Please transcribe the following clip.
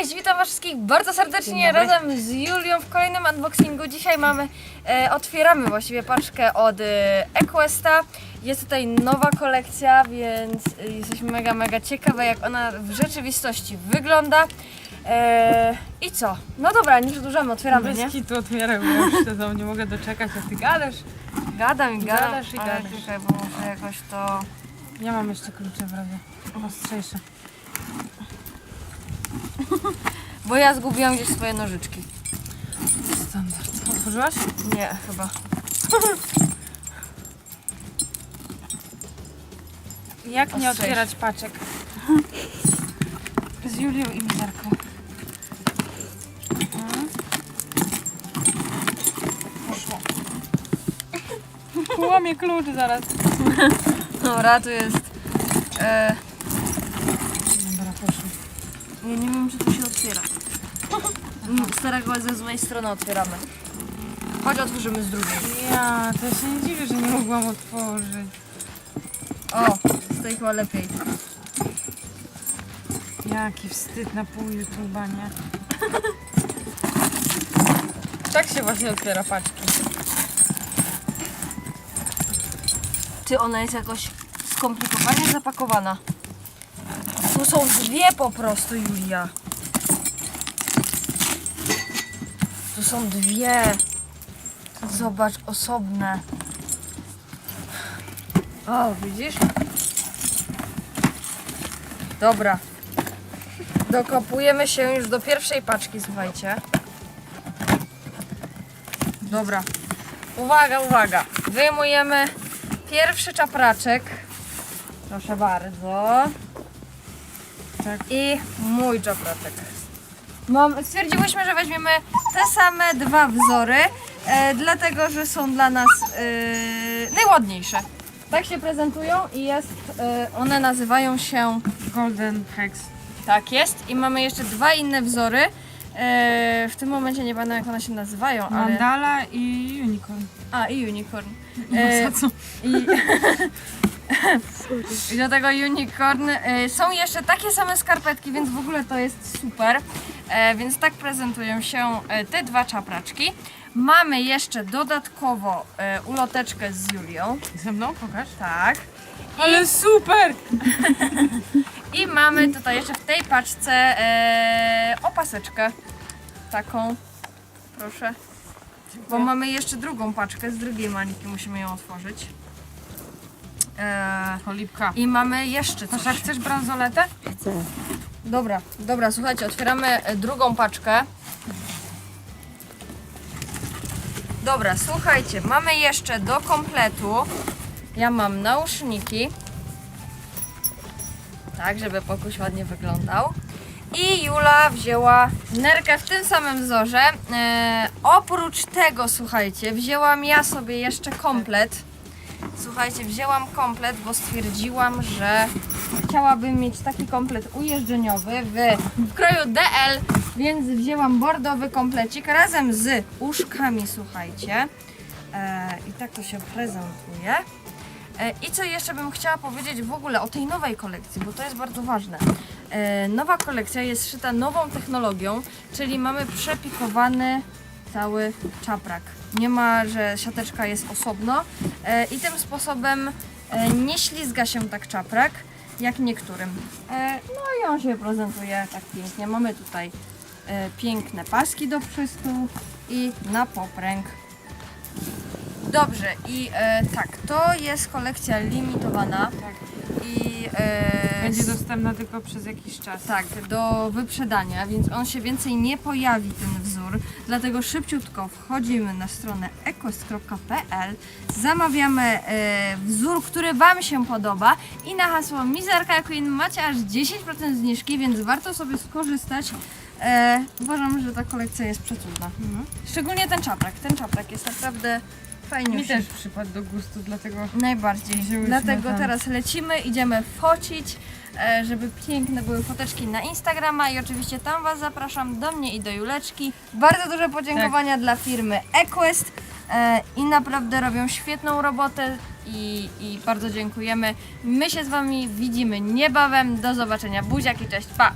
Cześć, witam was wszystkich bardzo serdecznie razem z Julią w kolejnym unboxingu. Dzisiaj mamy, e, otwieramy właściwie paczkę od e, Equesta. Jest tutaj nowa kolekcja, więc e, jesteśmy mega, mega ciekawe jak ona w rzeczywistości wygląda. E, I co? No dobra, nie przedłużamy, otwieramy, nie? Bez kitu otwieraj, bo już się za- nie mogę doczekać, a ty gadasz. Gadam i gadam, Gadasz i ale gadasz. czekaj, bo muszę jakoś to... Ja mam jeszcze klucze w razie. Ostrzejsze. Bo ja zgubiłam gdzieś swoje nożyczki. Standard. Otworzyłaś? Nie, chyba. Jak nie otwierać paczek? Z Julią i Mizarką. Mhm. Poszło. Klucz zaraz. Dobra, tu jest... E. Ja nie wiem, czy to się otwiera. Mm, Starego ze złej strony otwieramy. Chodź, otworzymy z drugiej. Ja, to ja się nie dziwię, że nie mogłam otworzyć. O, z tej chyba lepiej. Jaki wstyd na pół YouTube'a, nie? Tak się właśnie otwiera paczki. Ty, ona jest jakoś skomplikowanie zapakowana. Tu są dwie po prostu, Julia. Tu są dwie. Zobacz, osobne. O, widzisz? Dobra. Dokopujemy się już do pierwszej paczki, słuchajcie. Dobra. Uwaga, uwaga. Wyjmujemy pierwszy czapraczek. Proszę bardzo. Tak. I mój czapraczek. Mam, stwierdziłyśmy, że weźmiemy te same dwa wzory, e, dlatego że są dla nas e, najładniejsze. Tak się prezentują i jest, e, one nazywają się Golden Hex. tak jest i mamy jeszcze dwa inne wzory. E, w tym momencie nie pamiętam jak one się nazywają, ale... Mandala i Unicorn. A, i unicorn. No E? I, I do tego unicorn. E, Są jeszcze takie same skarpetki, więc w ogóle to jest super. E, Więc tak prezentują się e, te dwa czapraczki. Mamy jeszcze dodatkowo e, uloteczkę z Julią. Ze mną? Pokaż. Tak. Ale super! I mamy tutaj jeszcze w tej paczce e, opaseczkę. Taką. Proszę. Bo mamy jeszcze drugą paczkę z drugiej maniki, musimy ją otworzyć. E. I mamy jeszcze coś. Pasza, chcesz bransoletę? Dobra, dobra, słuchajcie, otwieramy e, drugą paczkę. Dobra, słuchajcie, mamy jeszcze do kompletu. Ja mam nauszniki. Tak, żeby pokój ładnie wyglądał. I Jula wzięła nerkę w tym samym wzorze. E, oprócz tego, słuchajcie, wzięłam ja sobie jeszcze komplet. Słuchajcie, wzięłam komplet, bo stwierdziłam, że chciałabym mieć taki komplet ujeżdżeniowy w, w kroju DL, więc wzięłam bordowy komplecik razem z uszkami, słuchajcie. E, I tak to się prezentuje. E, I co jeszcze bym chciała powiedzieć w ogóle o tej nowej kolekcji, bo to jest bardzo ważne. E, nowa kolekcja jest szyta nową technologią, czyli mamy przepikowany cały czaprak. Nie ma, że siateczka jest osobno e, i tym sposobem e, nie ślizga się tak czaprak jak niektórym. E, no i on się prezentuje tak pięknie. Mamy tutaj piękne paski do prystu i na popręg. Dobrze i e, tak, to jest kolekcja limitowana Tak. i e, Będzie dostępna tylko przez jakiś czas. tak, do wyprzedania, więc on się więcej nie pojawi ten wzór. Dlatego szybciutko wchodzimy na stronę equest.pl, zamawiamy e, wzór, który Wam się podoba i na hasło Mizerka Queen macie aż 10% zniżki, więc warto sobie skorzystać. E, uważam, że ta kolekcja jest przecudna. Szczególnie ten czaprak. Ten czaprak jest naprawdę fajnie. Mi też przypadł do gustu, dlatego Najbardziej. Wzięłyśmy Dlatego tam. teraz lecimy, idziemy focić, e, żeby piękne były foteczki na Instagrama i oczywiście tam Was zapraszam do mnie i do Juleczki. Bardzo duże podziękowania dla firmy Equest e, i naprawdę robią świetną robotę i, i bardzo dziękujemy. My się z Wami widzimy niebawem. Do zobaczenia. Buziaki, cześć, pa!